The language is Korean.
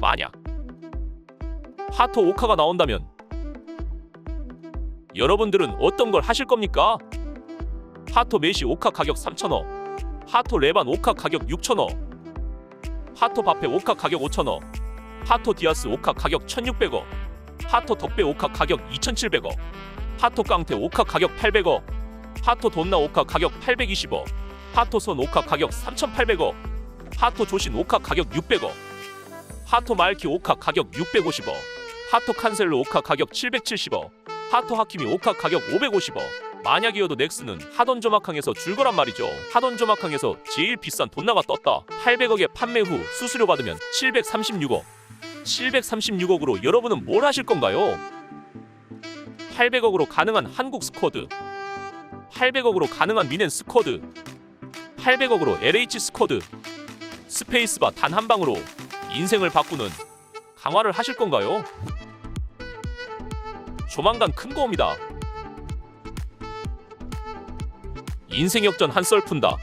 만약 하토 오카가 나온다면 여러분들은 어떤 걸 하실 겁니까? 하토 메시 오카 가격 3,000원 하토 레반 오카 가격 6,000원 하토 바페 오카 가격 5,000원 하토 디아스 오카 가격 1,600원 하토 덕배 오카 가격 2,700원 하토 깡테 오카 가격 800원 하토 돈나 오카 가격 820원 하토 선 오카 가격 3,800원 하토 조신 오카 가격 600원 하토 말키 오카 가격 650원 하토 칸셀로 오카 가격 770원 하토 하키미 오카 가격 550원 만약이어도 넥스는 하던 조막항에서 줄 거란 말이죠. 하던 조막항에서 제일 비싼 돈나가 떴다. 800억에 판매 후 수수료 받으면 736억. 736억으로 여러분은 뭘 하실 건가요? 800억으로 가능한 한국 스쿼드. 800억으로 가능한 미넨 스쿼드. 800억으로 LH 스쿼드. 스페이스바 단 한 방으로 인생을 바꾸는 강화를 하실 건가요? 조만간 큰 거 옵니다. 인생 역전 한 썰 푼다.